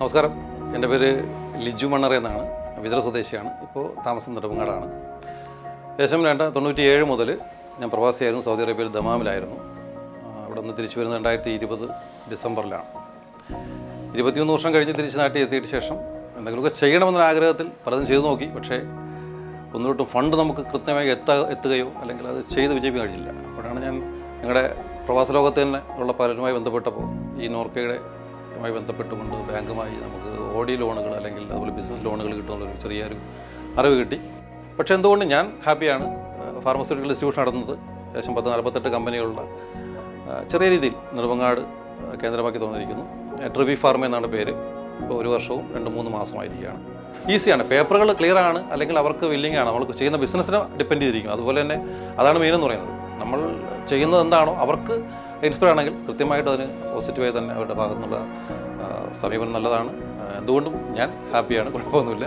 നമസ്കാരം. എന്റെ പേര് ലിജു മണ്ണറ എന്നാണ്. വിതര സ്വദേശിയാണ്. ഇപ്പോൾ താമസം നെടുമങ്ങാടാണ്. ശേഷം രണ്ട് തൊണ്ണൂറ്റി ഏഴ് മുതൽ ഞാൻ പ്രവാസിയായിരുന്നു. സൗദി അറേബ്യയിൽ ദമാമിലായിരുന്നു. അവിടെ നിന്ന് തിരിച്ചു വരുന്നത് രണ്ടായിരത്തി ഇരുപത് ഡിസംബറിലാണ്. ഇരുപത്തിമൂന്ന് വർഷം കഴിഞ്ഞ് തിരിച്ച് നാട്ടിൽ എത്തിയിട്ട് ശേഷം എന്തെങ്കിലുമൊക്കെ ചെയ്യണമെന്നൊരു ആഗ്രഹത്തിൽ പലതും ചെയ്തു നോക്കി. പക്ഷേ ഒന്നുകൊട്ടും ഫണ്ട് നമുക്ക് കൃത്യമായി എത്താ എത്തുകയോ അല്ലെങ്കിൽ അത് ചെയ്ത് വിജയിപ്പിക്കാൻ കഴിഞ്ഞില്ല. അപ്പോഴാണ് ഞാൻ ഞങ്ങളുടെ പ്രവാസ ലോകത്ത് തന്നെ ഉള്ള പലരുമായി ബന്ധപ്പെട്ടപ്പോൾ ഈ നോർക്കയുടെ മായി ബന്ധപ്പെട്ടുകൊണ്ട് ബാങ്കുമായി നമുക്ക് ഓഡി ലോണുകൾ അല്ലെങ്കിൽ അതുപോലെ ബിസിനസ് ലോണുകൾ കിട്ടുമെന്നൊരു ചെറിയൊരു അറിവ് കിട്ടി. പക്ഷേ എന്തുകൊണ്ട് ഞാൻ ഹാപ്പിയാണ് ഫാർമസ്യൂട്ടിക്കൽ ഇൻസ്റ്റിറ്റ്യൂഷൻ നടന്നത് ഏകദേശം പത്ത് നാൽപ്പത്തെട്ട് കമ്പനികളുള്ള ചെറിയ രീതിയിൽ നെടുമങ്ങാട് കേന്ദ്രമാക്കി തോന്നിയിരിക്കുന്നു. ട്രിവി ഫാർമ എന്നാണ് പേര്. ഇപ്പോൾ ഒരു വർഷവും രണ്ട് മൂന്ന് മാസമായിരിക്കുകയാണ്. ഈസിയാണ് പേപ്പറുകൾ ക്ലിയർ ആണ്. അല്ലെങ്കിൽ അവർക്ക് വില്ലിംഗ് ആണ്. നമ്മൾ ചെയ്യുന്ന ബിസിനസ്സിനെ ഡിപ്പെൻഡ് ചെയ്തിരിക്കും അതുപോലെ തന്നെ അതാണ് മെയിൻ എന്ന് പറയുന്നത്. നമ്മൾ ചെയ്യുന്നത് എന്താണോ അവർക്ക് ഇൻസ്പയർ ആണെങ്കിൽ കൃത്യമായിട്ട് അതിന് പോസിറ്റീവായി തന്നെ അവരുടെ ഭാഗത്തുനിന്നുള്ള സമീപനം നല്ലതാണ്. എന്തുകൊണ്ടും ഞാൻ ഹാപ്പിയാണ് കുഴപ്പമൊന്നുമില്ല.